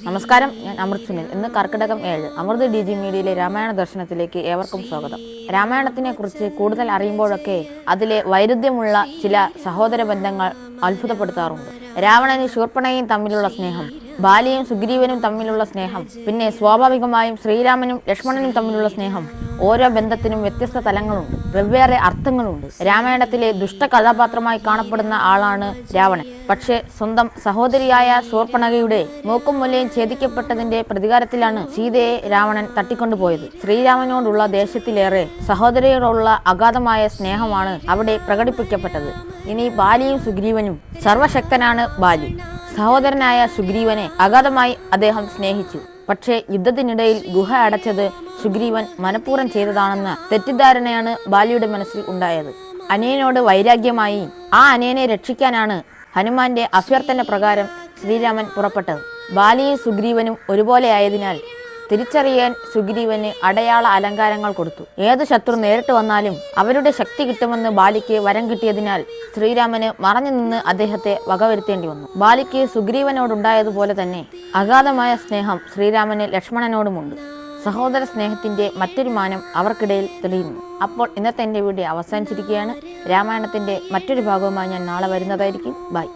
നമസ്കാരം ഞാൻ അമൃത് സുനിൽ. ഇന്ന് കർക്കിടകം ഏഴ്. അമൃത് ഡി ജി മീഡിയയിലെ രാമായണ ദർശനത്തിലേക്ക് ഏവർക്കും സ്വാഗതം. രാമായണത്തിനെ കുറിച്ച് കൂടുതൽ അറിയുമ്പോഴൊക്കെ അതിലെ വൈരുദ്ധ്യമുള്ള ചില സഹോദര ബന്ധങ്ങൾ അത്ഭുതപ്പെടുത്താറുണ്ട്. രാവണനും ശൂർപ്പണയും തമ്മിലുള്ള സ്നേഹം ബാലിയും സുഗ്രീവനും തമ്മിലുള്ള സ്നേഹം പിന്നെ സ്വാഭാവികമായും ശ്രീരാമനും ലക്ഷ്മണനും തമ്മിലുള്ള സ്നേഹം. ഓരോ ബന്ധത്തിനും വ്യത്യസ്ത തലങ്ങളുണ്ട് വെവ്വേറെ അർത്ഥങ്ങളുണ്ട്. രാമായണത്തിലെ ദുഷ്ട കഥാപാത്രമായി കാണപ്പെടുന്ന ആളാണ് രാവണൻ. പക്ഷേ സ്വന്തം സഹോദരിയായ ശൂർപ്പണകയുടെ മൂക്കും മുലയും ഛേദിക്കപ്പെട്ടതിന്റെ പ്രതികാരത്തിലാണ് സീതയെ രാവണൻ തട്ടിക്കൊണ്ടുപോയത്. ശ്രീരാമനോടുള്ള ദേഷ്യത്തിലേറെ സഹോദരിയോടുള്ള അഗാധമായ സ്നേഹമാണ് അവിടെ പ്രകടിപ്പിക്കപ്പെട്ടത്. ഇനി ബാലിയും സുഗ്രീവനും സർവശക്തനാണ് ബാലി. സഹോദരനായ സുഗ്രീവനെ അഗാധമായി അദ്ദേഹം സ്നേഹിച്ചു. പക്ഷേ യുദ്ധത്തിനിടയിൽ ഗുഹ അടച്ചത് സുഗ്രീവൻ മനഃപൂർവം ചെയ്തതാണെന്ന തെറ്റിദ്ധാരണയാണ് ബാലിയുടെ മനസ്സിൽ ഉണ്ടായത്. അനിയനോട് വൈരാഗ്യമായി ആ അനിയനെ രക്ഷിക്കാനാണ് ഹനുമാന്റെ അഭ്യർത്ഥന പ്രകാരം ശ്രീരാമൻ പുറപ്പെട്ടത്. ബാലിയും സുഗ്രീവനും ഒരുപോലെ ആയതിനാൽ തിരിച്ചറിയാൻ സുഗ്രീവന് അടയാള അലങ്കാരങ്ങൾ കൊടുത്തു. ഏത് ശത്രു നേരിട്ട് വന്നാലും അവരുടെ ശക്തി കിട്ടുമെന്ന് ബാലിക്ക് വരം കിട്ടിയതിനാൽ ശ്രീരാമന് മറഞ്ഞു നിന്ന് അദ്ദേഹത്തെ വകവരുത്തേണ്ടി വന്നു. ബാലിക്ക് സുഗ്രീവനോടുണ്ടായതുപോലെ തന്നെ അഗാധമായ സ്നേഹം ശ്രീരാമന് ലക്ഷ്മണനോടുമുണ്ട്. സഹോദര സ്നേഹത്തിന്റെ മറ്റൊരു മാനം അവർക്കിടയിൽ തെളിയുന്നു. അപ്പോൾ ഇന്നത്തെ എന്റെ വീഡിയോ അവസാനിച്ചിരിക്കുകയാണ്. രാമായണത്തിന്റെ മറ്റൊരു ഭാഗവുമായി ഞാൻ നാളെ വരുന്നതായിരിക്കും. ബൈ.